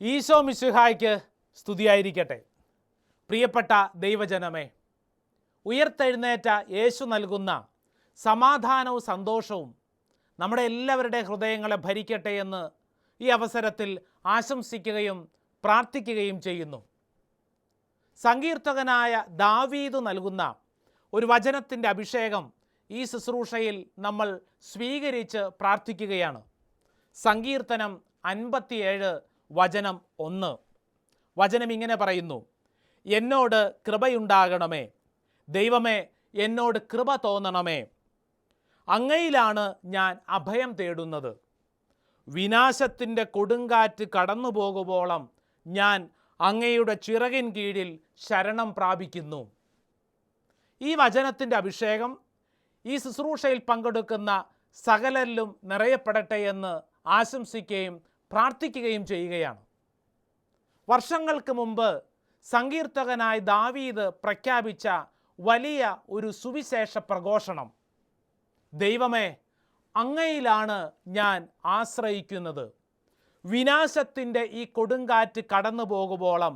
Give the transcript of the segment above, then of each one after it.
ഈശോ മിശുഹായ്ക്ക് സ്തുതിയായിരിക്കട്ടെ. പ്രിയപ്പെട്ട ദൈവജനമേ ഉയർത്തെഴുന്നേറ്റ യേശു നൽകുന്ന സമാധാനവും സന്തോഷവും നമ്മുടെ എല്ലാവരുടെ ഹൃദയങ്ങളെ ഭരിക്കട്ടെ എന്ന് ഈ അവസരത്തിൽ ആശംസിക്കുകയും പ്രാർത്ഥിക്കുകയും ചെയ്യുന്നു. സങ്കീർത്തകനായ ദാവീദ് നൽകുന്ന ഒരു വചനത്തിന്റെ അഭിഷേകം ഈ ശുശ്രൂഷയിൽ നമ്മൾ സ്വീകരിച്ച് പ്രാർത്ഥിക്കുകയാണ്. സങ്കീർത്തനം അൻപത്തിയേഴ് വചനം ഒന്ന്. വചനം ഇങ്ങനെ പറയുന്നു. എന്നോട് കൃപയുണ്ടാകണമേ. ദൈവമേ എന്നോട് കൃപ തോന്നണമേ. അങ്ങയിലാണ് ഞാൻ അഭയം തേടുന്നത്. വിനാശത്തിന്റെ കൊടുങ്കാറ്റ് കടന്നു പോകുമ്പോളം ഞാൻ അങ്ങയുടെ ചിറകിൻ കീഴിൽ ശരണം പ്രാപിക്കുന്നു. ഈ വചനത്തിന്റെ അഭിഷേകം ഈ ശുശ്രൂഷയിൽ പങ്കെടുക്കുന്ന സകലരിലും നിറയപ്പെടട്ടെ എന്ന് ആശംസിക്കുകയും പ്രാർത്ഥിക്കുകയും ചെയ്യുകയാണ്. വർഷങ്ങൾക്ക് മുമ്പ് സങ്കീർത്തകനായ ദാവീദ് പ്രഖ്യാപിച്ച വലിയ ഒരു സുവിശേഷ പ്രഘോഷണം. ദൈവമേ അങ്ങയിലാണ് ഞാൻ ആശ്രയിക്കുന്നത്. വിനാശത്തിന്റെ ഈ കൊടുങ്കാറ്റ് കടന്നു പോകുമ്പോളം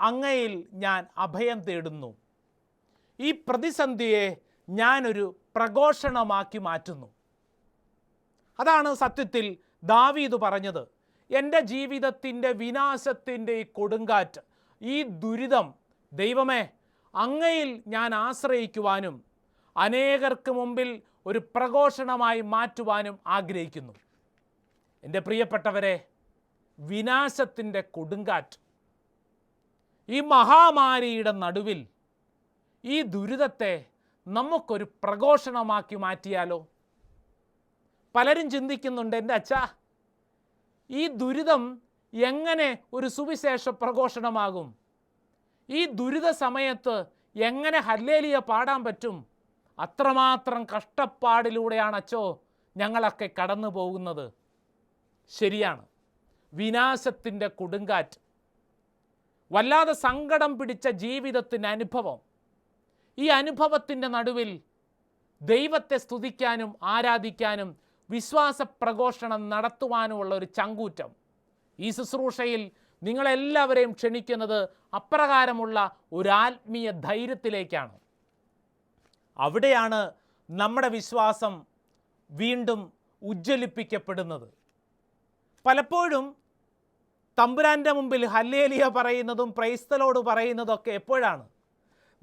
അങ്ങയിൽ ഞാൻ അഭയം തേടുന്നു. ഈ പ്രതിസന്ധിയെ ഞാനൊരു പ്രഘോഷണമാക്കി മാറ്റുന്നു. അതാണ് സത്യത്തിൽ ദാവീദ് പറഞ്ഞത്. എന്റെ ജീവിതത്തിന്റെ വിനാശത്തിന്റെ ഈ കൊടുങ്കാറ്റ് ഈ ദുരിതം ദൈവമേ അങ്ങയിൽ ഞാൻ ആശ്രയിക്കുവാനും അനേകർക്ക് മുമ്പിൽ ഒരു പ്രഘോഷണമായി മാറ്റുവാനും ആഗ്രഹിക്കുന്നു. എന്റെ പ്രിയപ്പെട്ടവരെ വിനാശത്തിന്റെ കൊടുങ്കാറ്റ് ഈ മഹാമാരിയുടെ നടുവിൽ ഈ ദുരിതത്തെ നമുക്കൊരു പ്രഘോഷണമാക്കി മാറ്റിയാലോ? പലരും ചിന്തിക്കുന്നുണ്ട് എന്റെ അച്ഛാ ഈ ദുരിതം എങ്ങനെ ഒരു സുവിശേഷ പ്രഘോഷണമാകും? ഈ ദുരിത സമയത്ത് എങ്ങനെ ഹല്ലേലിയ പാടാൻ പറ്റും? അത്രമാത്രം കഷ്ടപ്പാടിലൂടെയാണ് അച്ചോ ഞങ്ങളൊക്കെ കടന്നു പോകുന്നത്. ശരിയാണ്. വിനാശത്തിന്റെ കൊടുങ്കാറ്റ്. വല്ലാതെ സങ്കടം പിടിച്ച ജീവിതത്തിന്റെ അനുഭവം ഈ അനുഭവത്തിന്റെ നടുവിൽ ദൈവത്തെ സ്തുതിക്കാനും ആരാധിക്കാനും വിശ്വാസ പ്രഘോഷണം നടത്തുവാനുമുള്ള ഒരു ചങ്കൂറ്റം. ഈ ശുശ്രൂഷയിൽ നിങ്ങളെല്ലാവരെയും ക്ഷണിക്കുന്നത് അപ്രകാരമുള്ള ഒരു ആത്മീയ ധൈര്യത്തിലേക്കാണ്. അവിടെയാണ് നമ്മുടെ വിശ്വാസം വീണ്ടും ഉജ്ജ്വലിപ്പിക്കപ്പെടുന്നത്. പലപ്പോഴും തമ്പുരാന്റെ മുമ്പിൽ ഹല്ലേലിയ പറയുന്നതും പ്രൈസ്തലോട് പറയുന്നതൊക്കെ എപ്പോഴാണ്?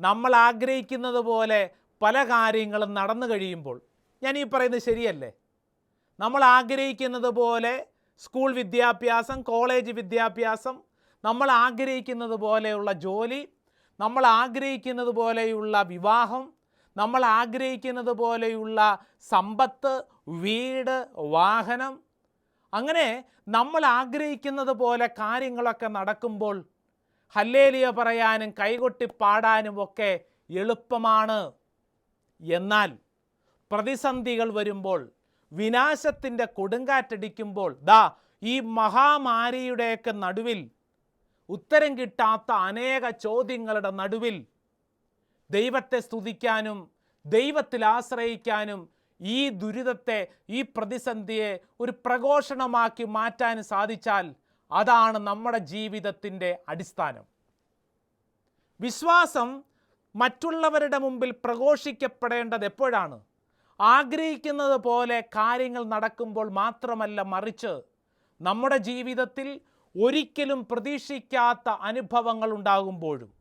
നമ്മൾ ആഗ്രഹിക്കുന്നത് പോലെ പല കാര്യങ്ങളും നടന്നു കഴിയുമ്പോൾ ഞാൻ ഈ പറയുന്നത് ശരിയല്ലേ? നമ്മൾ ആഗ്രഹിക്കുന്നത് പോലെ സ്കൂൾ വിദ്യാഭ്യാസം കോളേജ് വിദ്യാഭ്യാസം നമ്മൾ ആഗ്രഹിക്കുന്നത് പോലെയുള്ള ജോലി നമ്മൾ ആഗ്രഹിക്കുന്നത് പോലെയുള്ള വിവാഹം നമ്മൾ ആഗ്രഹിക്കുന്നത് പോലെയുള്ള സമ്പത്ത് വീട് വാഹനം അങ്ങനെ നമ്മൾ ആഗ്രഹിക്കുന്നത് പോലെ കാര്യങ്ങളൊക്കെ നടക്കുമ്പോൾ ഹല്ലേലിയ പറയാനും കൈകൊട്ടി പാടാനും ഒക്കെ എളുപ്പമാണ്. എന്നാൽ പ്രതിസന്ധികൾ വരുമ്പോൾ വിനാശത്തിന്റെ കൊടുങ്കാറ്റടിക്കുമ്പോൾ ദാ ഈ മഹാമാരിയുടെയൊക്കെ നടുവിൽ ഉത്തരം കിട്ടാത്ത അനേക ചോദ്യങ്ങളുടെ നടുവിൽ ദൈവത്തെ സ്തുതിക്കാനും ദൈവത്തിൽ ആശ്രയിക്കാനും ഈ ദുരിതത്തെ ഈ പ്രതിസന്ധിയെ ഒരു പ്രഘോഷണമാക്കി മാറ്റാൻ സാധിച്ചാൽ അതാണ് നമ്മുടെ ജീവിതത്തിന്റെ അടിസ്ഥാനം. വിശ്വാസം മറ്റുള്ളവരുടെ മുമ്പിൽ പ്രഘോഷിക്കപ്പെടേണ്ടത് എപ്പോഴാണ്? ആഗ്രഹിക്കുന്നത് പോലെ കാര്യങ്ങൾ നടക്കുമ്പോൾ മാത്രമല്ല മറിച്ച് നമ്മുടെ ജീവിതത്തിൽ ഒരിക്കലും പ്രതീക്ഷിക്കാത്ത അനുഭവങ്ങൾ ഉണ്ടാകുമ്പോഴും.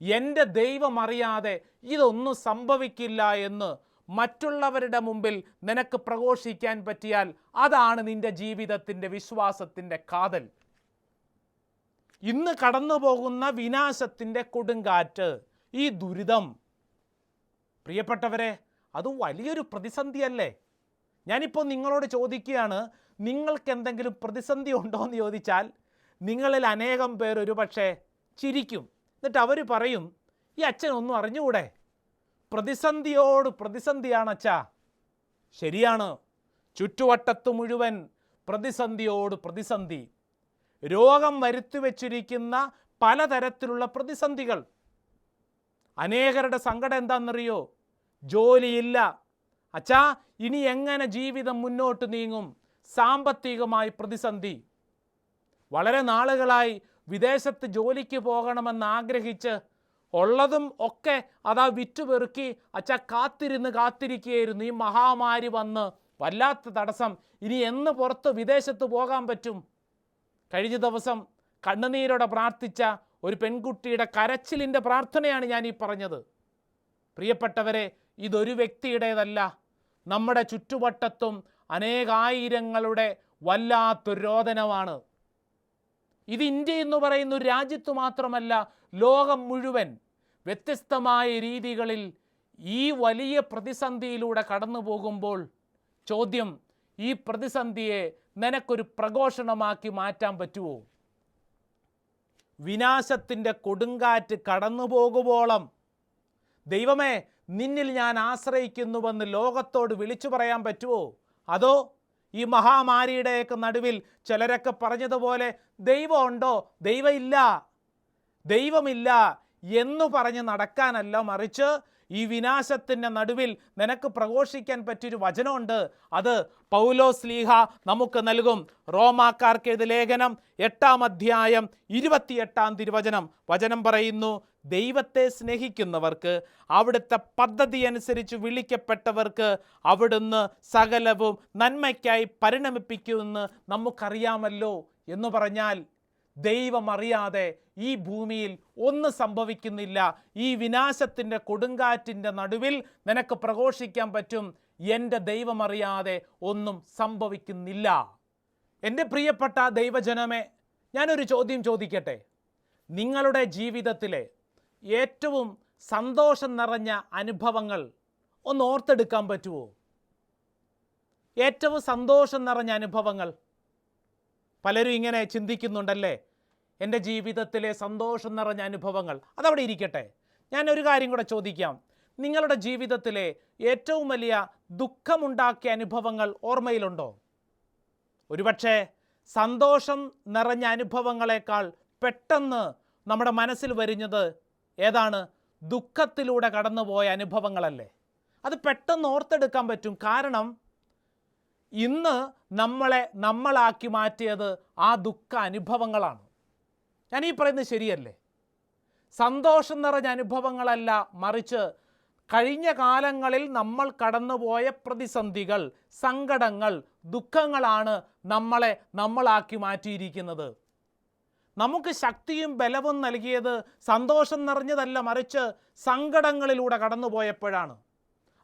എന്റെ ദൈവം അറിയാതെ ഇതൊന്നും സംഭവിക്കില്ല എന്ന് മറ്റുള്ളവരുടെ മുമ്പിൽ നിനക്ക് പ്രഘോഷിക്കാൻ പറ്റിയാൽ അതാണ് നിന്റെ ജീവിതത്തിന്റെ വിശ്വാസത്തിന്റെ കാതൽ. ഇന്ന് കടന്നു പോകുന്ന വിനാശത്തിന്റെ കൊടുങ്കാറ്റ് ഈ ദുരിതം. പ്രിയപ്പെട്ടവരെ അത് വലിയൊരു പ്രതിസന്ധിയല്ലേ? ഞാനിപ്പോൾ നിങ്ങളോട് ചോദിക്കുകയാണ് നിങ്ങൾക്ക് എന്തെങ്കിലും പ്രതിസന്ധി ഉണ്ടോ എന്ന് ചോദിച്ചാൽ നിങ്ങളിൽ അനേകം പേർ ഒരു പക്ഷേ ചിരിക്കും. എന്നിട്ട് അവർ പറയും ഈ അച്ഛൻ ഒന്നും അറിഞ്ഞുകൂടെ? പ്രതിസന്ധിയോട് പ്രതിസന്ധിയാണ് അച്ഛാ ശരിയാണ്. ചുറ്റുവട്ടത്ത് മുഴുവൻ പ്രതിസന്ധിയോട് പ്രതിസന്ധി. രോഗം വരുത്തി വച്ചിരിക്കുന്ന പലതരത്തിലുള്ള പ്രതിസന്ധികൾ. അനേകരുടെ സങ്കടം എന്താണെന്നറിയോ ജോലിയില്ല. അച്ഛാ ഇനി എങ്ങനെ ജീവിതം മുന്നോട്ട് നീങ്ങും? സാമ്പത്തികമായി പ്രതിസന്ധി. വളരെ നാളുകളായി വിദേശത്ത് ജോലിക്ക് പോകണമെന്ന് ആഗ്രഹിച്ച് ഉള്ളതും ഒക്കെ അതാ വിറ്റുപെറുക്കി അച്ഛ കാത്തിരുന്ന് കാത്തിരിക്കുകയായിരുന്നു. ഈ മഹാമാരി വന്ന് വല്ലാത്ത തടസ്സം. ഇനി എന്ന് പുറത്ത് വിദേശത്ത് പോകാൻ പറ്റും? കഴിഞ്ഞ ദിവസം കണ്ണുനീരോടെ പ്രാർത്ഥിച്ച ഒരു പെൺകുട്ടിയുടെ കരച്ചിലിന്റെ പ്രാർത്ഥനയാണ് ഞാൻ ഈ പറഞ്ഞത്. പ്രിയപ്പെട്ടവരെ ഇതൊരു വ്യക്തിയുടേതല്ല. നമ്മുടെ ചുറ്റുവട്ടത്തും അനേകായിരങ്ങളുടെ വല്ലാത്തൊരു രോദനമാണ്. ഇത് ഇന്ത്യ എന്ന് പറയുന്ന ഒരു രാജ്യത്ത് മാത്രമല്ല ലോകം മുഴുവൻ വ്യത്യസ്തമായ രീതികളിൽ ഈ വലിയ പ്രതിസന്ധിയിലൂടെ കടന്നു പോകുമ്പോൾ ചോദ്യം ഈ പ്രതിസന്ധിയെ നിനക്കൊരു പ്രഘോഷണമാക്കി മാറ്റാൻ പറ്റുമോ വിനാശത്തിന്റെ കൊടുങ്കാറ്റ് കടന്നു പോകുമ്പോളം ദൈവമേ നിന്നിൽ ഞാൻ ആശ്രയിക്കുന്നുവെന്ന് ലോകത്തോട് വിളിച്ചു പറയാൻ പറ്റുമോ അതോ ഈ മഹാമാരിയുടെയൊക്കെ നടുവിൽ ചിലരൊക്കെ പറഞ്ഞതുപോലെ ദൈവമുണ്ടോ? ദൈവമില്ല. ദൈവമില്ല എന്ന് പറഞ്ഞ് നടക്കാനല്ല മറിച്ച് ഈ വിനാശത്തിന്റെ നടുവിൽ നിനക്ക് പ്രഘോഷിക്കാൻ പറ്റിയൊരു വചനമുണ്ട്. അത് പൗലോ സ്ലീഹ നമുക്ക് നൽകും. റോമാക്കാർക്ക് ഇത് ലേഖനം എട്ടാം അധ്യായം ഇരുപത്തിയെട്ടാം തിരുവചനം. വചനം പറയുന്നു ദൈവത്തെ സ്നേഹിക്കുന്നവർക്ക് അവിടുത്തെ പദ്ധതി അനുസരിച്ച് വിളിക്കപ്പെട്ടവർക്ക് അവിടുന്ന് സകലവും നന്മയ്ക്കായി പരിണമിപ്പിക്കുമെന്ന് നമുക്കറിയാമല്ലോ എന്ന് പറഞ്ഞാൽ ദൈവമറിയാതെ ഈ ഭൂമിയിൽ ഒന്നും സംഭവിക്കുന്നില്ല. ഈ വിനാശത്തിന്റെ കൊടുങ്കാറ്റിന്റെ നടുവിൽ നിനക്ക് പ്രഘോഷിക്കാൻ പറ്റും. എന്റെ ദൈവമറിയാതെ ഒന്നും സംഭവിക്കുന്നില്ല. എന്റെ പ്രിയപ്പെട്ട ദൈവജനമേ ഞാനൊരു ചോദ്യം ചോദിക്കട്ടെ? നിങ്ങളുടെ ജീവിതത്തിലെ ഏറ്റവും സന്തോഷം നിറഞ്ഞ അനുഭവങ്ങൾ ഒന്ന് ഓർത്തെടുക്കാൻ പറ്റുമോ ഏറ്റവും സന്തോഷം നിറഞ്ഞ അനുഭവങ്ങൾ. പലരും ഇങ്ങനെ ചിന്തിക്കുന്നുണ്ടല്ലേ? എന്റെ ജീവിതത്തിലെ സന്തോഷം നിറഞ്ഞ അനുഭവങ്ങൾ. അതവിടെ ഇരിക്കട്ടെ. ഞാൻ ഒരു കാര്യം കൂടെ ചോദിക്കാം. നിങ്ങളുടെ ജീവിതത്തിലെ ഏറ്റവും വലിയ ദുഃഖമുണ്ടാക്കിയ അനുഭവങ്ങൾ ഓർമ്മയിലുണ്ടോ? ഒരുപക്ഷെ സന്തോഷം നിറഞ്ഞ അനുഭവങ്ങളെക്കാൾ പെട്ടെന്ന് നമ്മുടെ മനസ്സിൽ വരുന്നത് ഏതാണ്? ദുഃഖത്തിലൂടെ കടന്നുപോയ അനുഭവങ്ങളല്ലേ. അത് പെട്ടെന്ന് ഓർത്തെടുക്കാൻ പറ്റും. കാരണം ഇന്ന് നമ്മളെ നമ്മളാക്കി മാറ്റിയത് ആ ദുഃഖ അനുഭവങ്ങളാണ്. ഞാൻ ഈ പറയുന്നത് ശരിയല്ലേ? സന്തോഷം നിറഞ്ഞ അനുഭവങ്ങളല്ല മറിച്ച് കഴിഞ്ഞ കാലങ്ങളിൽ നമ്മൾ കടന്നുപോയ പ്രതിസന്ധികൾ സങ്കടങ്ങൾ ദുഃഖങ്ങളാണ് നമ്മളെ നമ്മളാക്കി മാറ്റിയിരിക്കുന്നത്. നമുക്ക് ശക്തിയും ബലവും നൽകിയത് സന്തോഷം നിറഞ്ഞതല്ല മറിച്ച് സങ്കടങ്ങളിലൂടെ കടന്നുപോയപ്പോഴാണ്.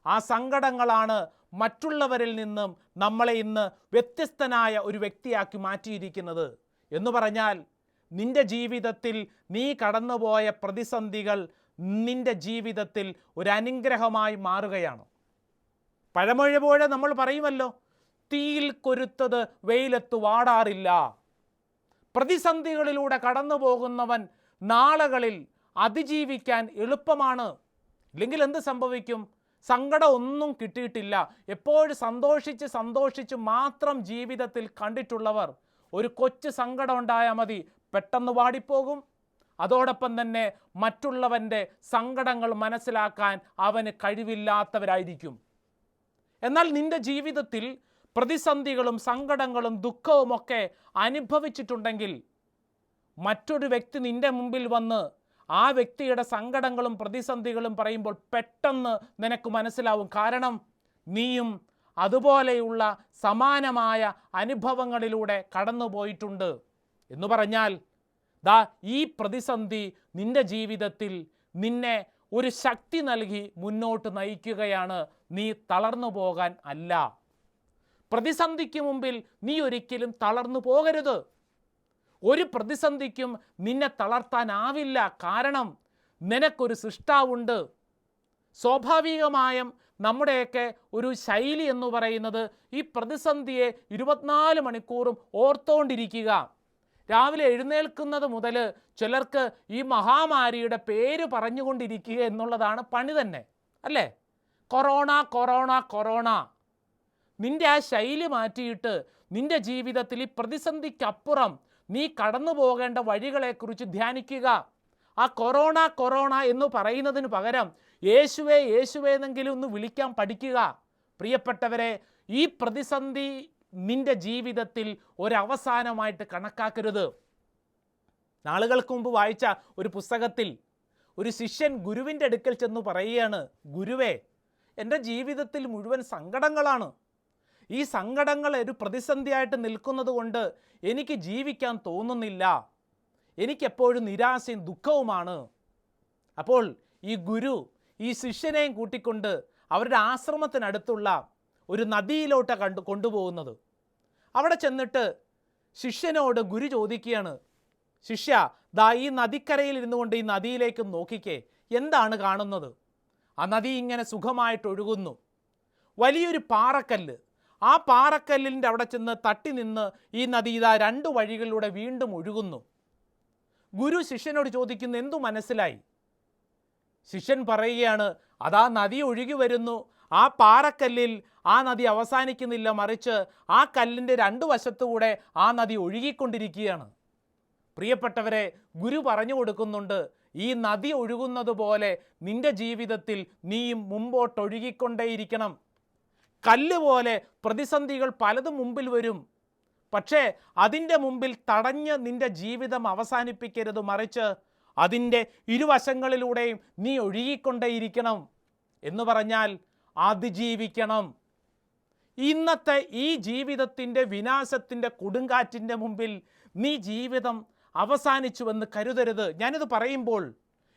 ആ സങ്കടങ്ങളാണ് മറ്റുള്ളവരിൽ നിന്നും നമ്മളെ ഇന്ന് വ്യത്യസ്തനായ ഒരു വ്യക്തിയാക്കി മാറ്റിയിരിക്കുന്നത്. എന്ന് പറഞ്ഞാൽ നിന്റെ ജീവിതത്തിൽ നീ കടന്നുപോയ പ്രതിസന്ധികൾ നിന്റെ ജീവിതത്തിൽ ഒരു അനുഗ്രഹമായി മാറുകയാണ്. പഴമൊഴി പോലെ നമ്മൾ പറയുമല്ലോ തീയിൽ കൊരുത്തത് വെയിലത്ത് വാടാറില്ല. പ്രതിസന്ധികളിലൂടെ കടന്നു പോകുന്നവൻ നാളുകളിൽ അതിജീവിക്കാൻ എളുപ്പമാണ്. ഇല്ലെങ്കിൽ എന്ത് സംഭവിക്കും? സങ്കടം ഒന്നും കിട്ടിയിട്ടില്ല. എപ്പോഴും സന്തോഷിച്ച് സന്തോഷിച്ച് മാത്രം ജീവിതത്തിൽ കണ്ടിട്ടുള്ളവർ ഒരു കൊച്ചു സങ്കടം ഉണ്ടായാൽ മതി. പെട്ടെന്ന് വാടിപ്പോകും. അതോടൊപ്പം തന്നെ മറ്റുള്ളവന്റെ സങ്കടങ്ങൾ മനസ്സിലാക്കാൻ അവന് കഴിവില്ലാത്തവരായിരിക്കും. എന്നാൽ നിന്റെ ജീവിതത്തിൽ പ്രതിസന്ധികളും സങ്കടങ്ങളും ദുഃഖവും ഒക്കെ അനുഭവിച്ചിട്ടുണ്ടെങ്കിൽ മറ്റൊരു വ്യക്തി നിന്റെ മുമ്പിൽ വന്ന് ആ വ്യക്തിയുടെ സങ്കടങ്ങളും പ്രതിസന്ധികളും പറയുമ്പോൾ പെട്ടെന്ന് നിനക്ക് മനസ്സിലാവും. കാരണം നീയും അതുപോലെയുള്ള സമാനമായ അനുഭവങ്ങളിലൂടെ കടന്നുപോയിട്ടുണ്ട് എന്ന് പറഞ്ഞാൽ ദാ ഈ പ്രതിസന്ധി നിന്റെ ജീവിതത്തിൽ നിന്നെ ഒരു ശക്തി നൽകി മുന്നോട്ട് നയിക്കുകയാണ്. നീ തളർന്നു പോകാൻ അല്ല. പ്രതിസന്ധിക്ക് മുമ്പിൽ നീ ഒരിക്കലും തളർന്നു പോകരുത്. ഒരു പ്രതിസന്ധിക്കും നിന്നെ തളർത്താനാവില്ല. കാരണം നിനക്കൊരു സൃഷ്ടാവുണ്ട്. സ്വാഭാവികമായും നമ്മുടെയൊക്കെ ഒരു ശൈലി എന്ന് പറയുന്നത് ഈ പ്രതിസന്ധിയെ ഇരുപത്തിനാല് മണിക്കൂറും ഓർത്തോണ്ടിരിക്കുക. രാവിലെ എഴുന്നേൽക്കുന്നത് മുതൽ ചിലർക്ക് ഈ മഹാമാരിയുടെ പേര് പറഞ്ഞുകൊണ്ടിരിക്കുക എന്നുള്ളതാണ് പണി തന്നെ. അല്ലേ? Corona corona corona. നിന്റെ ആ ശൈലി മാറ്റിയിട്ട് നിന്റെ ജീവിതത്തിൽ ഈ പ്രതിസന്ധിക്കപ്പുറം നീ കടന്നു പോകേണ്ട വഴികളെക്കുറിച്ച് ധ്യാനിക്കുക. ആ കൊറോണ കൊറോണ എന്ന് പറയുന്നതിന് പകരം യേശുവേ യേശുവേ എന്നെങ്കിലും ഒന്ന് വിളിക്കാൻ പഠിക്കുക. പ്രിയപ്പെട്ടവരെ ഈ പ്രതിസന്ധി നിന്റെ ജീവിതത്തിൽ ഒരവസാനമായിട്ട് കണക്കാക്കരുത്. നാളുകൾക്ക് മുമ്പ് വായിച്ച ഒരു പുസ്തകത്തിൽ ഒരു ശിഷ്യൻ ഗുരുവിന്റെ അടുക്കൽ ചെന്ന് പറയുകയാണ് ഗുരുവേ എന്റെ ജീവിതത്തിൽ മുഴുവൻ സങ്കടങ്ങളാണ്. ഈ സങ്കടങ്ങൾ ഒരു പ്രതിസന്ധിയായിട്ട് നിൽക്കുന്നത് കൊണ്ട് എനിക്ക് ജീവിക്കാൻ തോന്നുന്നില്ല. എനിക്കെപ്പോഴും നിരാശയും ദുഃഖവുമാണ്. അപ്പോൾ ഈ ഗുരു ഈ ശിഷ്യനെയും കൂട്ടിക്കൊണ്ട് അവരുടെ ആശ്രമത്തിനടുത്തുള്ള ഒരു നദിയിലോട്ട് കണ്ടു കൊണ്ടുപോകുന്നത്. അവിടെ ചെന്നിട്ട് ശിഷ്യനോട് ഗുരു ചോദിക്കുകയാണ് ശിഷ്യ ദാ ഈ നദിക്കരയിൽ ഇരുന്നു കൊണ്ട് ഈ നദിയിലേക്ക് നോക്കിക്കേ എന്താണ് കാണുന്നത്? ആ നദി ഇങ്ങനെ സുഖമായിട്ട് ഒഴുകുന്നു. വലിയൊരു പാറക്കല്ല് ആ പാറക്കല്ലിന്റെ അവിടെ ചെന്ന് തട്ടി നിന്ന് ഈ നദി ഇതാ രണ്ട് വഴികളിലൂടെ വീണ്ടും ഒഴുകുന്നു. ഗുരു ശിഷ്യനോട് ചോദിക്കുന്നു എന്തു മനസ്സിലായി? ശിഷ്യൻ പറയുകയാണ് അതാ നദി ഒഴുകി വരുന്നു. ആ പാറക്കല്ലിൽ ആ നദി അവസാനിക്കുന്നില്ല മറിച്ച് ആ കല്ലിന്റെ രണ്ട് വശത്തുകൂടെ ആ നദി ഒഴുകിക്കൊണ്ടിരിക്കുകയാണ്. പ്രിയപ്പെട്ടവരെ ഗുരു പറഞ്ഞു കൊടുക്കുന്നുണ്ട് ഈ നദി ഒഴുകുന്നത് പോലെ നിന്റെ ജീവിതത്തിൽ നീയും മുമ്പോട്ടൊഴുകിക്കൊണ്ടേയിരിക്കണം. കല്ല് പോലെ പ്രതിസന്ധികൾ പലതും മുമ്പിൽ വരും. പക്ഷേ അതിന്റെ മുമ്പിൽ തടഞ്ഞ് നിന്റെ ജീവിതം അവസാനിപ്പിക്കരുത് മറിച്ച് അതിന്റെ ഇരുവശങ്ങളിലൂടെയും നീ ഒഴുകിക്കൊണ്ടേയിരിക്കണം എന്ന് പറഞ്ഞാൽ അതിജീവിക്കണം. ഇന്നത്തെ ഈ ജീവിതത്തിന്റെ വിനാശത്തിന്റെ കൊടുങ്കാറ്റിന്റെ മുമ്പിൽ നീ ജീവിതം അവസാനിച്ചുവെന്ന് കരുതരുത്. ഞാനിത് പറയുമ്പോൾ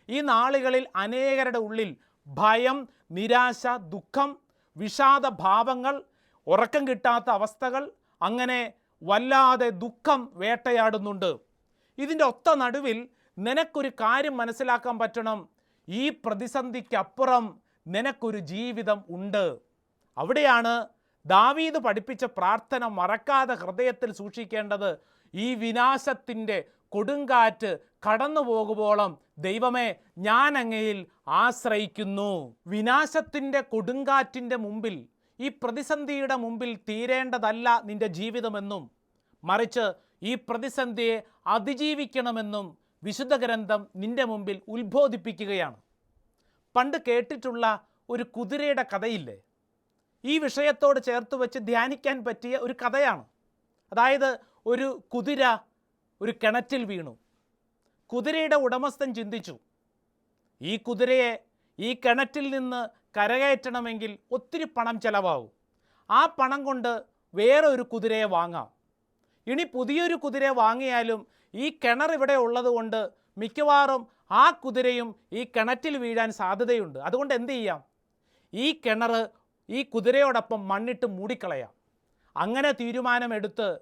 ഈ നാളുകളിൽ അനേകരുടെ ഉള്ളിൽ ഭയം നിരാശ ദുഃഖം വിഷാദ ഭാവങ്ങൾ ഉറക്കം കിട്ടാത്ത അവസ്ഥകൾ അങ്ങനെ വല്ലാതെ ദുഃഖം വേട്ടയാടുന്നുണ്ട്. ഇതിന്റെ ഒത്ത നടുവിൽ നിനക്കൊരു കാര്യം മനസ്സിലാക്കാൻ പറ്റണം. ഈ പ്രതിസന്ധിക്കപ്പുറം നിനക്കൊരു ജീവിതം ഉണ്ട്. അവിടെയാണ് ദാവീദ് പഠിപ്പിച്ച പ്രാർത്ഥന മറക്കാതെ ഹൃദയത്തിൽ സൂക്ഷിക്കേണ്ടത് ഈ വിനാശത്തിന്റെ കൊടുങ്കാറ്റ് കടന്നു പോകുമ്പോളം ദൈവമേ ഞാൻ അങ്ങയിൽ ആശ്രയിക്കുന്നു. വിനാശത്തിന്റെ കൊടുങ്കാറ്റിന്റെ മുമ്പിൽ ഈ പ്രതിസന്ധിയുടെ മുമ്പിൽ തീരേണ്ടതല്ല നിന്റെ ജീവിതമെന്നും മറിച്ച് ഈ പ്രതിസന്ധിയെ അതിജീവിക്കണമെന്നും വിശുദ്ധ ഗ്രന്ഥം നിന്റെ മുമ്പിൽ ഉത്ബോധിപ്പിക്കുകയാണ്. പണ്ട് കേട്ടിട്ടുള്ള ഒരു കുതിരയുടെ കഥയില്ലേ? ഈ വിഷയത്തോട് ചേർത്ത് വെച്ച് ധ്യാനിക്കാൻ പറ്റിയ ഒരു കഥയാണ്. അതായത് ഒരു കുതിര ഒരു കിണറ്റിൽ വീണു. കുതിരയുടെ ഉടമസ്ഥൻ ചിന്തിച്ചു ഈ കുതിരയെ ഈ കിണറ്റിൽ നിന്ന് കരകയറ്റണമെങ്കിൽ ഒത്തിരി പണം ചെലവാകും. ആ പണം കൊണ്ട് വേറെ ഒരു കുതിരയെ വാങ്ങാം. ഇനി പുതിയൊരു കുതിരയെ വാങ്ങിയാലും ഈ കിണർ ഇവിടെ ഉള്ളതുകൊണ്ട് മിക്കവാറും ആ കുതിരയും ഈ കിണറ്റിൽ വീഴാൻ സാധ്യതയുണ്ട്. അതുകൊണ്ട് എന്ത് ചെയ്യാം? ഈ കിണർ ഈ കുതിരയോടൊപ്പം മണ്ണിട്ട് മൂടിക്കളയാം. അങ്ങനെ തീരുമാനമെടുത്ത്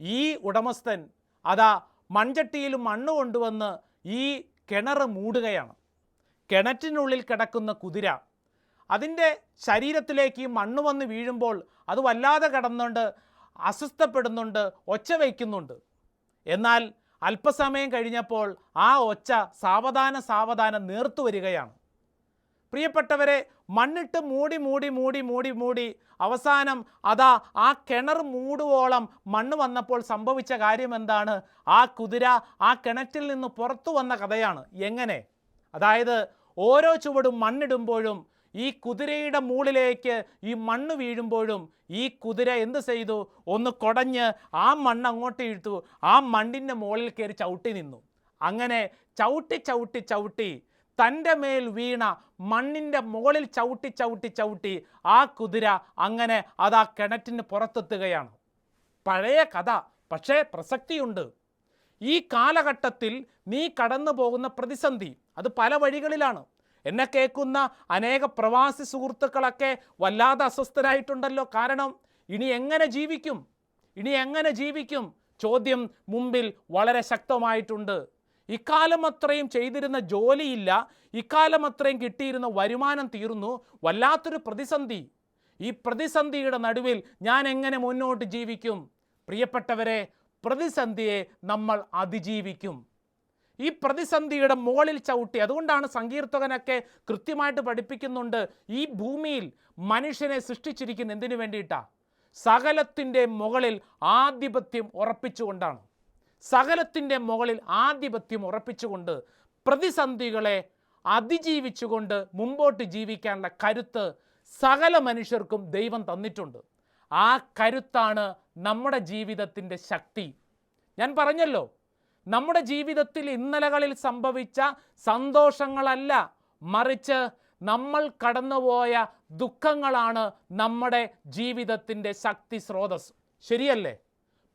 ഈ ഉടമസ്ഥൻ അതാ മൺചട്ടിയിൽ മണ്ണ് കൊണ്ടുവന്ന് ഈ കിണർ മൂടുകയാണ്. കിണറ്റിനുള്ളിൽ കിടക്കുന്ന കുതിര അതിന്റെ ശരീരത്തിലേക്ക് ഈ മണ്ണ് വന്ന് വീഴുമ്പോൾ അത് വല്ലാതെ കിടന്നുകൊണ്ട് അസ്വസ്ഥപ്പെടുന്നുണ്ട് ഒച്ച വയ്ക്കുന്നുണ്ട്. എന്നാൽ അല്പസമയം കഴിഞ്ഞപ്പോൾ ആ ഒച്ച സാവധാന സാവധാനം നേർത്തു വരികയാണ്. പ്രിയപ്പെട്ടവരെ മണ്ണിട്ട് മൂടി മൂടി മൂടി മൂടി മൂടി അവസാനം അതാ ആ കിണർ മൂടുവോളം മണ്ണ് വന്നപ്പോൾ സംഭവിച്ച കാര്യം എന്താണ്? ആ കുതിര ആ കിണറ്റിൽ നിന്ന് പുറത്തു വന്ന കഥയാണ്. എങ്ങനെ? അതായത് ഓരോ ചുവടും മണ്ണിടുമ്പോഴും ഈ കുതിരയുടെ മൂളിലേക്ക് ഈ മണ്ണ് വീഴുമ്പോഴും ഈ കുതിര എന്ത് ചെയ്തു? ഒന്ന് കുടഞ്ഞ് ആ മണ്ണ് അങ്ങോട്ട് ഇഴുത്തു ആ മണ്ണിന്റെ മുകളിൽ കയറി ചവിട്ടി നിന്നു. അങ്ങനെ ചവിട്ടി ചവിട്ടി ചവിട്ടി തന്റെ മേൽ വീണ മണ്ണിന്റെ മുകളിൽ ചവിട്ടി ചവിട്ടി ചവിട്ടി ആ കുതിര അങ്ങനെ അത് ആ കിണറ്റിന് പുറത്തെത്തുകയാണ്. പഴയ കഥ പക്ഷേ പ്രസക്തിയുണ്ട്. ഈ കാലഘട്ടത്തിൽ നീ കടന്നു പോകുന്ന പ്രതിസന്ധി അത് പല വഴികളിലാണ്. എന്നെ കേൾക്കുന്ന അനേക പ്രവാസി സുഹൃത്തുക്കളൊക്കെ വല്ലാതെ അസ്വസ്ഥരായിട്ടുണ്ടല്ലോ. കാരണം ഇനി എങ്ങനെ ജീവിക്കും? ഇനി എങ്ങനെ ജീവിക്കും? ചോദ്യം മുമ്പിൽ വളരെ ശക്തമായിട്ടുണ്ട്. ഇക്കാലം അത്രയും ചെയ്തിരുന്ന ജോലിയില്ല ഇക്കാലം അത്രയും കിട്ടിയിരുന്ന വരുമാനം തീർന്നു വല്ലാത്തൊരു പ്രതിസന്ധി. ഈ പ്രതിസന്ധിയുടെ നടുവിൽ ഞാൻ എങ്ങനെ മുന്നോട്ട് ജീവിക്കും? പ്രിയപ്പെട്ടവരെ പ്രതിസന്ധിയെ നമ്മൾ അതിജീവിക്കും. ഈ പ്രതിസന്ധിയുടെ മുകളിൽ ചവിട്ടി അതുകൊണ്ടാണ് സങ്കീർത്തകനൊക്കെ കൃത്യമായിട്ട് പഠിപ്പിക്കുന്നുണ്ട് ഈ ഭൂമിയിൽ മനുഷ്യനെ സൃഷ്ടിച്ചിരിക്കുന്ന എന്തിനു വേണ്ടിയിട്ടാ? സകലത്തിന്റെ മുകളിൽ ആധിപത്യം ഉറപ്പിച്ചുകൊണ്ടാണ്. സകലത്തിന്റെ മുകളിൽ ആധിപത്യം ഉറപ്പിച്ചുകൊണ്ട് പ്രതിസന്ധികളെ അതിജീവിച്ചുകൊണ്ട് മുമ്പോട്ട് ജീവിക്കാനുള്ള കരുത്ത് സകല മനുഷ്യർക്കും ദൈവം തന്നിട്ടുണ്ട്. ആ കരുത്താണ് നമ്മുടെ ജീവിതത്തിന്റെ ശക്തി. ഞാൻ പറഞ്ഞല്ലോ നമ്മുടെ ജീവിതത്തിൽ ഇന്നലകളിൽ സംഭവിച്ച സന്തോഷങ്ങളല്ല മറിച്ച് നമ്മൾ കടന്നുപോയ ദുഃഖങ്ങളാണ് നമ്മുടെ ജീവിതത്തിന്റെ ശക്തി സ്രോതസ് ശരിയല്ലേ?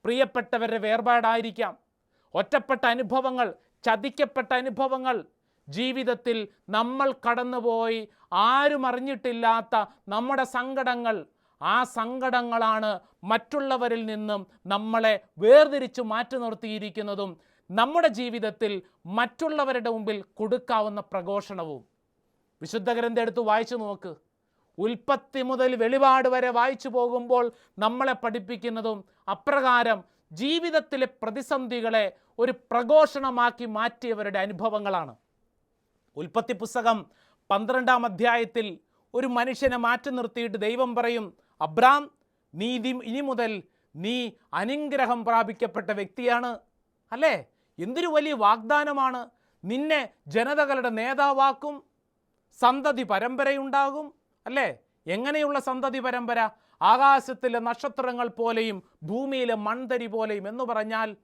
പ്രിയപ്പെട്ടവരുടെ വേർപാടായിരിക്കാം. ഒറ്റപ്പെട്ട അനുഭവങ്ങൾ ചതിക്കപ്പെട്ട അനുഭവങ്ങൾ. ജീവിതത്തിൽ നമ്മൾ കടന്നുപോയി ആരും അറിഞ്ഞിട്ടില്ലാത്ത നമ്മുടെ സങ്കടങ്ങൾ. ആ സങ്കടങ്ങളാണ് മറ്റുള്ളവരിൽ നിന്നും നമ്മളെ വേർതിരിച്ച് മാറ്റി നിർത്തിയിരിക്കുന്നതും നമ്മുടെ ജീവിതത്തിൽ മറ്റുള്ളവരുടെ മുമ്പിൽ കൊടുക്കാവുന്ന പ്രഘോഷണവും. വിശുദ്ധ ഗ്രന്ഥം എടുത്ത് വായിച്ചു നോക്ക്. ഉൽപ്പത്തി മുതൽ വെളിപാട് വരെ വായിച്ചു പോകുമ്പോൾ നമ്മളെ പഠിപ്പിക്കുന്നതും അപ്രകാരം ജീവിതത്തിലെ പ്രതിസന്ധികളെ ഒരു പ്രഘോഷണമാക്കി മാറ്റിയവരുടെ അനുഭവങ്ങളാണ്. ഉൽപ്പത്തി പുസ്തകം പന്ത്രണ്ടാം അധ്യായത്തിൽ ഒരു മനുഷ്യനെ മാറ്റി നിർത്തിയിട്ട് ദൈവം പറയും അബ്രാം നീ ഇനി മുതൽ നീ അനുഗ്രഹം പ്രാപിക്കപ്പെട്ട വ്യക്തിയാണ് അല്ലേ? എന്തൊരു വലിയ വാഗ്ദാനമാണ്. നിന്നെ ജനതകളുടെ നേതാവാക്കും സന്തതി പരമ്പരയുണ്ടാകും. അല്ലേ? എങ്ങനെയുള്ള സന്തതി പരമ്പര? ആകാശത്തിലെ നക്ഷത്രങ്ങൾ പോലെയും ഭൂമിയിലെ മൺതരി പോലെയും എന്ന് പറഞ്ഞാൽ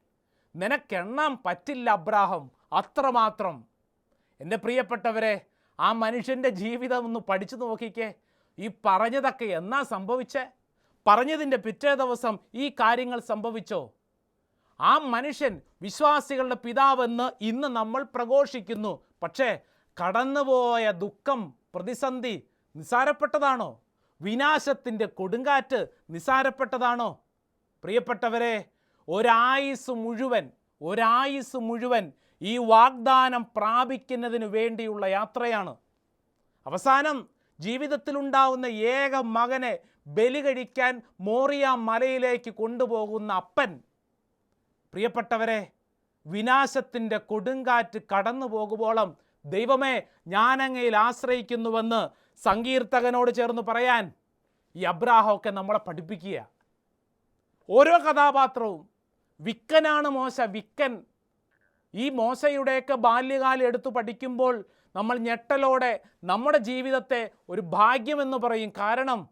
നിനക്കെണ്ണാൻ പറ്റില്ല അബ്രാഹം അത്രമാത്രം. എന്റെ പ്രിയപ്പെട്ടവരെ ആ മനുഷ്യന്റെ ജീവിതം ഒന്ന് പഠിച്ചു നോക്കിക്കേ. ഈ പറഞ്ഞതൊക്കെ എന്നാ സംഭവിച്ചേ? പറഞ്ഞതിന്റെ പിറ്റേ ദിവസം ഈ കാര്യങ്ങൾ സംഭവിച്ചോ? ആ മനുഷ്യൻ വിശ്വാസികളുടെ പിതാവെന്ന് ഇന്ന് നമ്മൾ പ്രഘോഷിക്കുന്നു. പക്ഷേ കടന്നുപോയ ദുഃഖം പ്രതിസന്ധി നിസാരപ്പെട്ടതാണോ? വിനാശത്തിന്റെ കൊടുങ്കാറ്റ് നിസാരപ്പെട്ടതാണോ? പ്രിയപ്പെട്ടവരെ ഒരായുസ് മുഴുവൻ ഒരായുസ് മുഴുവൻ ഈ വാഗ്ദാനം പ്രാപിക്കുന്നതിന് വേണ്ടിയുള്ള യാത്രയാണ്. അവസാനം ജീവിതത്തിലുണ്ടാവുന്ന ഏക മകനെ ബലി കഴിക്കാൻ മോറിയ മലയിലേക്ക് കൊണ്ടുപോകുന്ന അപ്പൻ. പ്രിയപ്പെട്ടവരെ വിനാശത്തിന്റെ കൊടുങ്കാറ്റ് കടന്നു പോകുമ്പോളം ദൈവമേ ഞാനങ്ങയിൽ ആശ്രയിക്കുന്നുവെന്ന് സങ്കീർത്തകനോട് ചേർന്ന് പറയാൻ ഈ അബ്രാഹമൊക്കെ നമ്മളെ പഠിപ്പിക്കുക ഓരോ കഥാപാത്രവും വിക്കനാണ് മോശ വിക്കൻ. ഈ മോശയുടെയൊക്കെ ബാല്യകാലം എടുത്തു പഠിക്കുമ്പോൾ നമ്മൾ ഞെട്ടലോടെ നമ്മുടെ ജീവിതത്തെ ഒരു ഭാഗ്യമെന്ന് പറയും. കാരണം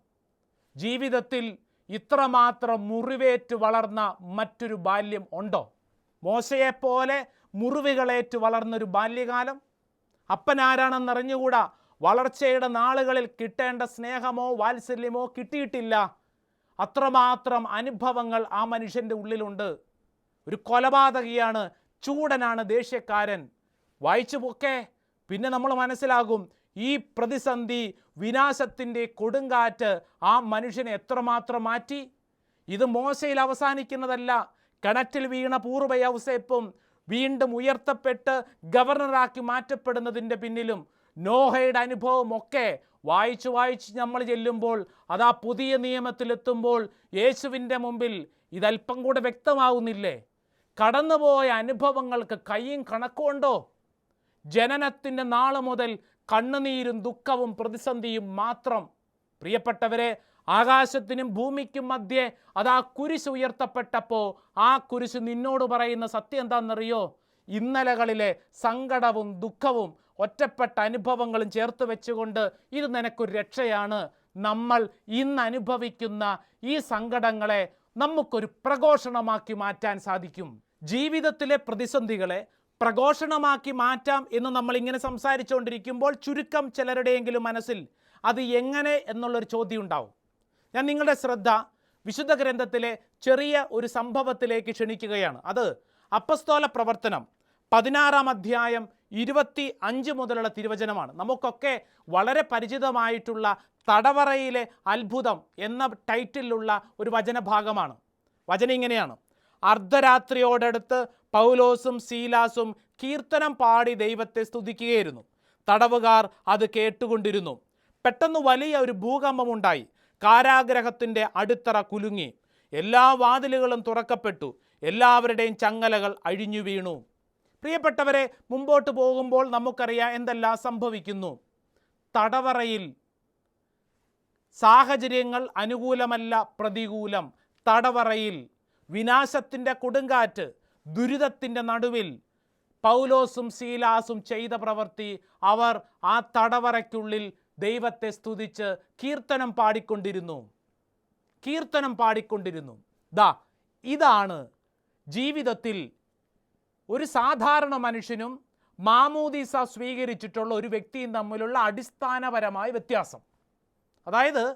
ജീവിതത്തിൽ ഇത്രമാത്രം മുറിവേറ്റ് വളർന്ന മറ്റൊരു ബാല്യം ഉണ്ടോ? മോശയെപ്പോലെ മുറിവുകളേറ്റ് വളർന്നൊരു ബാല്യകാലം? അപ്പൻ ആരാണെന്നറിഞ്ഞുകൂടാ വളർച്ചയുടെ നാളുകളിൽ കിട്ടേണ്ട സ്നേഹമോ വാത്സല്യമോ കിട്ടിയിട്ടില്ല. അത്രമാത്രം അനുഭവങ്ങൾ ആ മനുഷ്യന്റെ ഉള്ളിലുണ്ട്. ഒരു കൊലപാതകിയാണ് ചൂടനാണ് ദേഷ്യക്കാരൻ. വായിച്ചു പൊക്കെ പിന്നെ നമ്മൾ മനസ്സിലാകും ഈ പ്രതിസന്ധി വിനാശത്തിന്റെ കൊടുങ്കാറ്റ് ആ മനുഷ്യനെ എത്രമാത്രം മാറ്റി? ഇത് മോശയിൽ അവസാനിക്കുന്നതല്ല കിണറ്റിൽ വീണ പൂർവ യൗസേപ്പും വീണ്ടും ഉയർത്തപ്പെട്ട് ഗവർണറാക്കി മാറ്റപ്പെടുന്നതിന്റെ പിന്നിലും നോഹയുടെ അനുഭവമൊക്കെ വായിച്ചു വായിച്ച് നമ്മൾ ചെല്ലുമ്പോൾ അതാ പുതിയ നിയമത്തിലെത്തുമ്പോൾ യേശുവിന്റെ മുമ്പിൽ ഇതല്പം കൂടെ വ്യക്തമാവുന്നില്ലേ? കടന്നുപോയ അനുഭവങ്ങൾക്ക് കൈയും കണക്കുണ്ടോ ജനനത്തിന്റെ നാൾ മുതൽ കണ്ണുനീരും ദുഃഖവും പ്രതിസന്ധിയും മാത്രം. പ്രിയപ്പെട്ടവരെ ആകാശത്തിനും ഭൂമിക്കും മധ്യേ അതാ കുരിശ് ഉയർത്തപ്പെട്ടപ്പോൾ ആ കുരിശ് നിന്നോട് പറയുന്ന സത്യം എന്താണെന്നറിയോ? ഇന്നലകളിലെ സങ്കടവും ദുഃഖവും ഒറ്റപ്പെട്ട അനുഭവങ്ങളും ചേർത്ത് വെച്ചുകൊണ്ട് ഇത് നിനക്കൊരു രക്ഷയാണ്. നമ്മൾ ഇന്ന് അനുഭവിക്കുന്ന ഈ സങ്കടങ്ങളെ നമുക്കൊരു പ്രഘോഷണമാക്കി മാറ്റാൻ സാധിക്കും. ജീവിതത്തിലെ പ്രതിസന്ധികളെ പ്രഘോഷണമാക്കി മാറ്റാം എന്ന് നമ്മൾ ഇങ്ങനെ സംസാരിച്ചുകൊണ്ടിരിക്കുമ്പോൾ ചുരുക്കം ചിലരുടെയെങ്കിലും മനസ്സിൽ അത് എങ്ങനെ എന്നുള്ളൊരു ചോദ്യം ഉണ്ടാവും. ഞാൻ നിങ്ങളുടെ ശ്രദ്ധ വിശുദ്ധ ഗ്രന്ഥത്തിലെ ചെറിയ ഒരു സംഭവത്തിലേക്ക് ക്ഷണിക്കുകയാണ്. അത് അപ്പസ്തോല പ്രവർത്തനം പതിനാറാം അധ്യായം ഇരുപത്തി അഞ്ച് മുതലുള്ള തിരുവചനമാണ്. നമുക്കൊക്കെ വളരെ പരിചിതമായിട്ടുള്ള തടവറയിലെ അത്ഭുതം എന്ന ടൈറ്റിലുള്ള ഒരു വചനഭാഗമാണ്. വചനം ഇങ്ങനെയാണ്. അർദ്ധരാത്രിയോടടുത്ത് പൗലോസും സീലാസും കീർത്തനം പാടി ദൈവത്തെ സ്തുതിക്കുകയായിരുന്നു. തടവുകാർ അത് കേട്ടുകൊണ്ടിരുന്നു. പെട്ടെന്ന് വലിയ ഒരു ഭൂകമ്പമുണ്ടായി കാരാഗ്രഹത്തിന്റെ അടിത്തറ കുലുങ്ങി. എല്ലാ വാതിലുകളും തുറക്കപ്പെട്ടു. എല്ലാവരുടെയും ചങ്ങലകൾ അഴിഞ്ഞു വീണു പ്രിയപ്പെട്ടവരെ മുമ്പോട്ട് പോകുമ്പോൾ നമുക്കറിയാം എന്തെല്ലാം സംഭവിക്കുന്നു. തടവറയിൽ സാഹചര്യങ്ങൾ അനുകൂലമല്ല പ്രതികൂലം. തടവറയിൽ വിനാശത്തിന്റെ കൊടുങ്കാറ്റ് ദുരിതത്തിന്റെ നടുവിൽ പൗലോസും സീലാസും ചെയ്ത പ്രവൃത്തി അവർ ആ തടവറയ്ക്കുള്ളിൽ ദൈവത്തെ സ്തുതിച്ച് കീർത്തനം പാടിക്കൊണ്ടിരുന്നു. കീർത്തനം പാടിക്കൊണ്ടിരുന്നു. ദാ ഇതാണ് ജീവിതത്തിൽ ഒരു സാധാരണ മനുഷ്യനും മാമൂദീസ സ്വീകരിച്ചിട്ടുള്ള ഒരു വ്യക്തിയും തമ്മിലുള്ള അടിസ്ഥാനപരമായ വ്യത്യാസം. അതായത്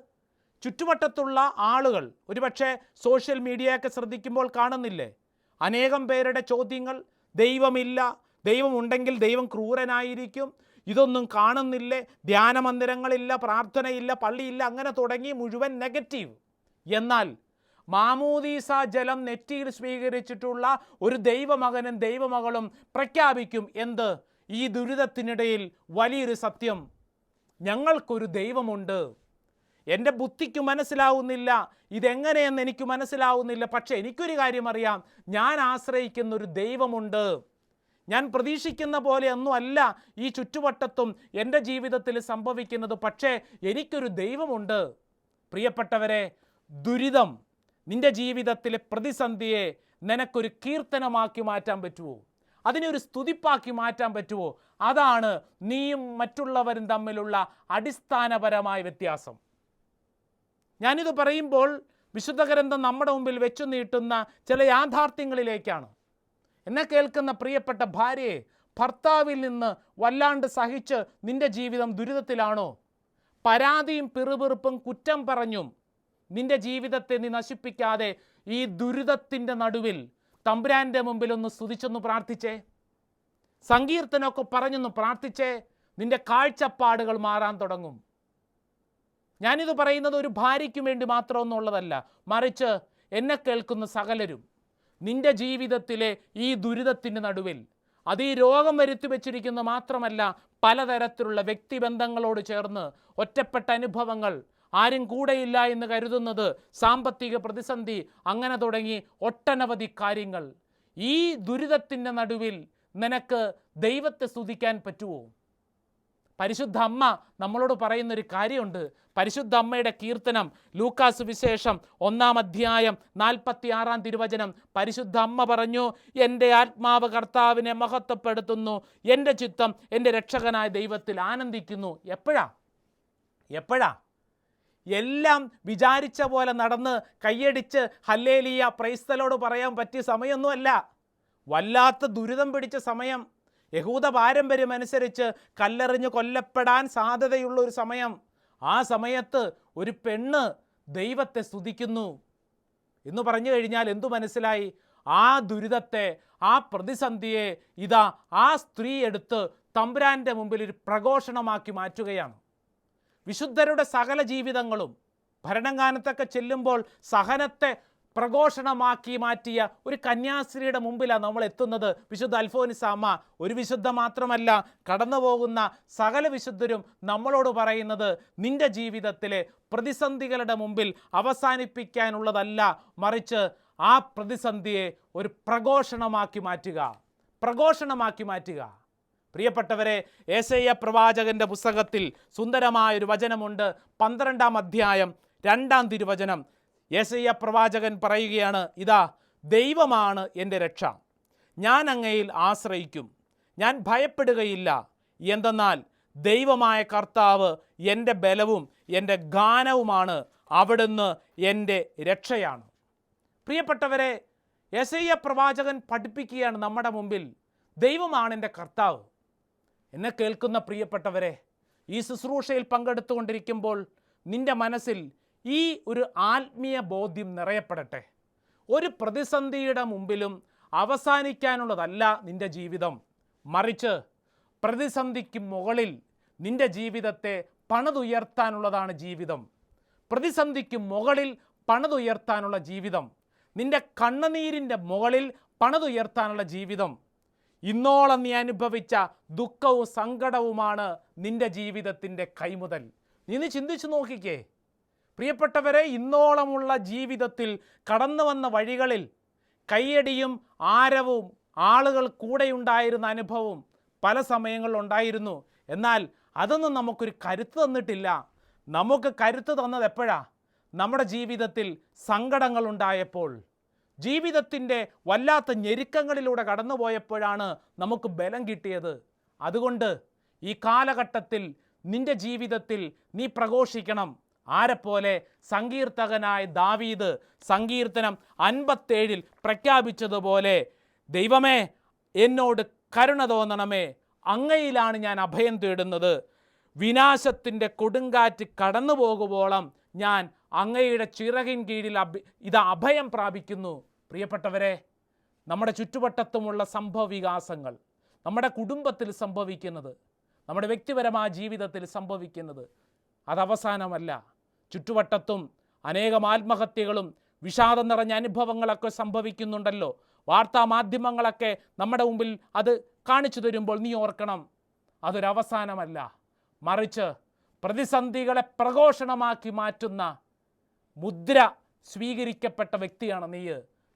ചുറ്റുവട്ടത്തുള്ള ആളുകൾ ഒരുപക്ഷെ സോഷ്യൽ മീഡിയയൊക്കെ ശ്രദ്ധിക്കുമ്പോൾ കാണുന്നില്ലേ? അനേകം പേരുടെ ചോദ്യങ്ങൾ ദൈവമില്ല ദൈവമുണ്ടെങ്കിൽ ദൈവം ക്രൂരനായിരിക്കും ഇതൊന്നും കാണുന്നില്ലേ? ധ്യാനമന്ദിരങ്ങളില്ല പ്രാർത്ഥനയില്ല പള്ളിയില്ല അങ്ങനെ തുടങ്ങി മുഴുവൻ നെഗറ്റീവ്. എന്നാൽ മാമൂദീസ ജലം നെറ്റിയിൽ സ്വീകരിച്ചിട്ടുള്ള ഒരു ദൈവമകനും ദൈവമകളും പ്രഖ്യാപിക്കും എന്ത്? ഈ ദുരിതത്തിനിടയിൽ വലിയൊരു സത്യം. ഞങ്ങൾക്കൊരു ദൈവമുണ്ട്. എന്റെ ബുദ്ധിക്ക് മനസ്സിലാവുന്നില്ല. ഇതെങ്ങനെയെന്ന് എനിക്ക് മനസ്സിലാവുന്നില്ല. പക്ഷേ എനിക്കൊരു കാര്യം അറിയാം. ഞാൻ ആശ്രയിക്കുന്ന ഒരു ദൈവമുണ്ട്. ഞാൻ പ്രതീക്ഷിക്കുന്ന പോലെ ഒന്നുമല്ല ഈ ചുറ്റുവട്ടത്തും എന്റെ ജീവിതത്തിൽ സംഭവിക്കുന്നത്. പക്ഷേ എനിക്കൊരു ദൈവമുണ്ട്. പ്രിയപ്പെട്ടവരെ ദുരിതം. നിന്റെ ജീവിതത്തിലെ പ്രതിസന്ധിയെ നിനക്കൊരു കീർത്തനമാക്കി മാറ്റാൻ പറ്റുമോ അതിനെ ഒരു സ്തുതിപ്പാക്കി മാറ്റാൻ പറ്റുമോ അതാണ് നീയും മറ്റുള്ളവരും തമ്മിലുള്ള അടിസ്ഥാനപരമായ വ്യത്യാസം. ഞാനിത് പറയുമ്പോൾ വിശുദ്ധ ഗ്രന്ഥം നമ്മുടെ മുമ്പിൽ വെച്ചു നീട്ടുന്ന ചില യാഥാർത്ഥ്യങ്ങളിലേക്കാണ്. എന്നെ കേൾക്കുന്ന പ്രിയപ്പെട്ട ഭാര്യയെ ഭർത്താവിൽ നിന്ന് വല്ലാണ്ട് സഹിച്ച് നിന്റെ ജീവിതം ദുരിതത്തിലാണോ? പരാതിയും പിറുപിറുപ്പും കുറ്റം പറഞ്ഞും നിന്റെ ജീവിതത്തെ നീ നശിപ്പിക്കാതെ ഈ ദുരിതത്തിന്റെ നടുവിൽ തമ്പുരാന്റെ മുമ്പിൽ ഒന്ന് സ്തുതിച്ചൊന്ന് പ്രാർത്ഥിച്ചേ. സങ്കീർത്തനമൊക്കെ പറഞ്ഞൊന്ന് പ്രാർത്ഥിച്ചേ. നിന്റെ കാഴ്ചപ്പാടുകൾ മാറാൻ തുടങ്ങും. ഞാനിത് പറയുന്നത് ഒരു ഭാര്യയ്ക്കും വേണ്ടി മാത്രമൊന്നുള്ളതല്ല മറിച്ച് എന്നെ കേൾക്കുന്ന സകലരും നിന്റെ ജീവിതത്തിലെ ഈ ദുരിതത്തിന്റെ നടുവിൽ അത് ഈ രോഗം വരുത്തി വെച്ചിരിക്കുന്ന മാത്രമല്ല പലതരത്തിലുള്ള വ്യക്തിബന്ധങ്ങളോട് ചേർന്ന് ഒറ്റപ്പെട്ട അനുഭവങ്ങൾ ആരും കൂടെയില്ല എന്ന് കരുതുന്നത് സാമ്പത്തിക പ്രതിസന്ധി അങ്ങനെ തുടങ്ങി ഒട്ടനവധി കാര്യങ്ങൾ. ഈ ദുരിതത്തിന്റെ നടുവിൽ നിനക്ക് ദൈവത്തെ സ്തുതിക്കാൻ പറ്റുമോ? പരിശുദ്ധ അമ്മ നമ്മളോട് പറയുന്നൊരു കാര്യമുണ്ട്. പരിശുദ്ധ അമ്മയുടെ കീർത്തനം ലൂക്കാസ് വിശേഷം ഒന്നാം അധ്യായം നാൽപ്പത്തി ആറാം തിരുവചനം. പരിശുദ്ധ അമ്മ പറഞ്ഞു എന്റെ ആത്മാവ് കർത്താവിനെ മഹത്വപ്പെടുത്തുന്നു. എന്റെ ചിത്തം എന്റെ രക്ഷകനായ ദൈവത്തിൽ ആനന്ദിക്കുന്നു. എപ്പോഴാ? എപ്പോഴാ? എല്ലാം വിചാരിച്ച പോലെ നടന്ന് കയ്യടിച്ച് ഹല്ലേലിയ പ്രൈസ്തലോട് പറയാൻ പറ്റിയ സമയമൊന്നുമല്ല. വല്ലാത്ത ദുരിതം പിടിച്ച സമയം. യഹൂദ പാരമ്പര്യം അനുസരിച്ച് കല്ലെറിഞ്ഞ് കൊല്ലപ്പെടാൻ സാധ്യതയുള്ള ഒരു സമയം. ആ സമയത്ത് ഒരു പെണ്ണ് ദൈവത്തെ സ്തുതിക്കുന്നു. എന്ന് പറഞ്ഞു കഴിഞ്ഞാൽ എന്തു മനസ്സിലായി? ആ ദുരിതത്തെ ആ പ്രതിസന്ധിയെ ഇതാ ആ സ്ത്രീ എടുത്ത് തമ്പുരാന്റെ മുമ്പിൽ ഒരു പ്രഘോഷണമാക്കി മാറ്റുകയാണ്. വിശുദ്ധരുടെ സകല ജീവിതങ്ങളും ഭരണങ്ങാനത്തൊക്കെ ചെല്ലുമ്പോൾ സഹനത്തെ പ്രഘോഷണമാക്കി മാറ്റിയ ഒരു കന്യാസ്ത്രീയുടെ മുമ്പിലാണ് നമ്മൾ എത്തുന്നത്. വിശുദ്ധ അൽഫോനിസാമ ഒരു വിശുദ്ധ മാത്രമല്ല കടന്നു പോകുന്ന സകല വിശുദ്ധരും നമ്മളോട് പറയുന്നത് നിന്റെ ജീവിതത്തിലെ പ്രതിസന്ധികളുടെ മുമ്പിൽ അവസാനിപ്പിക്കാനുള്ളതല്ല മറിച്ച് ആ പ്രതിസന്ധിയെ ഒരു പ്രഘോഷണമാക്കി മാറ്റുക. പ്രഘോഷണമാക്കി മാറ്റുക. പ്രിയപ്പെട്ടവരെ ഏസയ്യ പ്രവാചകന്റെ പുസ്തകത്തിൽ സുന്ദരമായൊരു വചനമുണ്ട്. പന്ത്രണ്ടാം അധ്യായം രണ്ടാം തിരുവചനം. ഏസയ്യ പ്രവാചകൻ പറയുകയാണ് ഇതാ ദൈവമാണ് എന്റെ രക്ഷ. ഞാൻ അങ്ങയിൽ ആശ്രയിക്കും. ഞാൻ ഭയപ്പെടുകയില്ല. എന്തെന്നാൽ ദൈവമായ കർത്താവ് എന്റെ ബലവും എന്റെ ഗാനവുമാണ്. അവിടുന്ന് എന്റെ രക്ഷയാണ്. പ്രിയപ്പെട്ടവരെ യശയ്യ പ്രവാചകൻ പഠിപ്പിക്കുകയാണ് നമ്മുടെ മുമ്പിൽ. ദൈവമാണ് എന്റെ കർത്താവ്. എന്നെ കേൾക്കുന്ന പ്രിയപ്പെട്ടവരെ ഈ ശുശ്രൂഷയിൽ പങ്കെടുത്തുകൊണ്ടിരിക്കുമ്പോൾ നിന്റെ മനസ്സിൽ ഈ ഒരു ആത്മീയ ബോധ്യം നിറയപ്പെടട്ടെ. ഒരു പ്രതിസന്ധിയുടെ മുമ്പിലും അവസാനിക്കാനുള്ളതല്ല നിന്റെ ജീവിതം. മറിച്ച് പ്രതിസന്ധിക്ക് മുകളിൽ നിന്റെ ജീവിതത്തെ പണിതുയർത്താനുള്ളതാണ് ജീവിതം. പ്രതിസന്ധിക്ക് മുകളിൽ പണിതുയർത്താനുള്ള ജീവിതം. നിന്റെ കണ്ണുനീരിന്റെ മുകളിൽ പണിതുയർത്താനുള്ള ജീവിതം. ഇന്നോളം നീ അനുഭവിച്ച ദുഃഖവും സങ്കടവുമാണ് നിന്റെ ജീവിതത്തിന്റെ കൈമുതൽ. നീ ചിന്തിച്ചു നോക്കിക്കേ. പ്രിയപ്പെട്ടവരെ ഇന്നോളമുള്ള ജീവിതത്തിൽ കടന്നു വന്ന വഴികളിൽ കയ്യടിയും ആരവും ആളുകൾ കൂടെയുണ്ടായിരുന്ന അനുഭവവും പല സമയങ്ങളിൽ ഉണ്ടായിരുന്നു. എന്നാൽ അതൊന്നും നമുക്കൊരു കരുത്ത് തന്നിട്ടില്ല. നമുക്ക് കരുത്ത് തന്നത് എപ്പോഴാ? നമ്മുടെ ജീവിതത്തിൽ സങ്കടങ്ങൾ ഉണ്ടായപ്പോൾ. ജീവിതത്തിന്റെ വല്ലാത്ത ഞെരുക്കങ്ങളിലൂടെ കടന്നുപോയപ്പോഴാണ് നമുക്ക് ബലം കിട്ടിയത്. അതുകൊണ്ട് ഈ കാലഘട്ടത്തിൽ നിന്റെ ജീവിതത്തിൽ നീ പ്രഘോഷിക്കണം. ആരെപ്പോലെ സങ്കീർത്തകനായ ദാവീദ് സങ്കീർത്തനം അൻപത്തേഴിൽ പ്രഖ്യാപിച്ചതുപോലെ ദൈവമേ എന്നോട് കരുണ തോന്നണമേ അങ്ങയിലാണ് ഞാൻ അഭയം തേടുന്നത്. വിനാശത്തിന്റെ കൊടുങ്കാറ്റ് കടന്നു പോകുവോളം ഞാൻ അങ്ങയുടെ ചിറകിൻ കീഴിൽ അഭി ഇത് അഭയം പ്രാപിക്കുന്നു. പ്രിയപ്പെട്ടവരെ നമ്മുടെ ചുറ്റുവട്ടത്തുമുള്ള സംഭവ വികാസങ്ങൾ നമ്മുടെ കുടുംബത്തിൽ സംഭവിക്കുന്നത് നമ്മുടെ വ്യക്തിപരമായ ജീവിതത്തിൽ സംഭവിക്കുന്നത് അത് അവസാനമല്ല. ചുറ്റുവട്ടത്തും അനേകം ആത്മഹത്യകളും വിഷാദം നിറഞ്ഞ അനുഭവങ്ങളൊക്കെ സംഭവിക്കുന്നുണ്ടല്ലോ. വാർത്താ മാധ്യമങ്ങളൊക്കെ നമ്മുടെ മുമ്പിൽ അത് കാണിച്ചു തരുമ്പോൾ നീ ഓർക്കണം അതൊരവസാനമല്ല മറിച്ച് പ്രതിസന്ധികളെ പ്രഘോഷണമാക്കി മാറ്റുന്ന മുദ്ര സ്വീകരിക്കപ്പെട്ട വ്യക്തിയാണ് നീ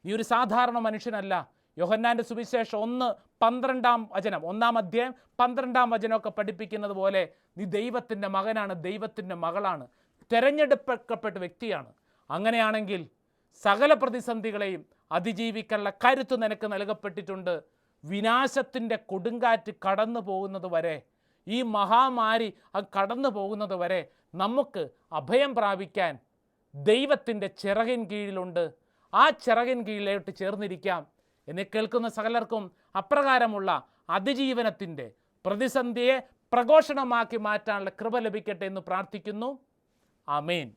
നീ ഒരു സാധാരണ മനുഷ്യനല്ല. യോഹന്നാന്റെ സുവിശേഷം ഒന്ന് പന്ത്രണ്ടാം വചനം ഒന്നാം അധ്യായം പന്ത്രണ്ടാം വചനമൊക്കെ പഠിപ്പിക്കുന്നത് പോലെ നീ ദൈവത്തിന്റെ മകനാണ് ദൈവത്തിന്റെ മകളാണ് തിരഞ്ഞെടുക്കപ്പെട്ട വ്യക്തിയാണ്. അങ്ങനെയാണെങ്കിൽ സകല പ്രതിസന്ധികളെയും അതിജീവിക്കാനുള്ള കരുത്ത് നിനക്ക് നൽകപ്പെട്ടിട്ടുണ്ട്. വിനാശത്തിന്റെ കൊടുങ്കാറ്റ് കടന്നു പോകുന്നത് വരെ ഈ മഹാമാരി അത് കടന്നു പോകുന്നത് വരെ നമുക്ക് അഭയം പ്രാപിക്കാൻ ദൈവത്തിന്റെ ചിറകിൻ കീഴിലുണ്ട്. ആ ചിറകിൻ കീഴിലോട്ട് ചേർന്നിരിക്കാം എന്നെ കേൾക്കുന്ന സകലർക്കും അപ്രകാരമുള്ള അതിജീവനത്തിന്റെ പ്രതിസന്ധിയെ പ്രഘോഷണമാക്കി മാറ്റാനുള്ള കൃപ ലഭിക്കട്ടെ എന്ന് പ്രാർത്ഥിക്കുന്നു. ആമേൻ.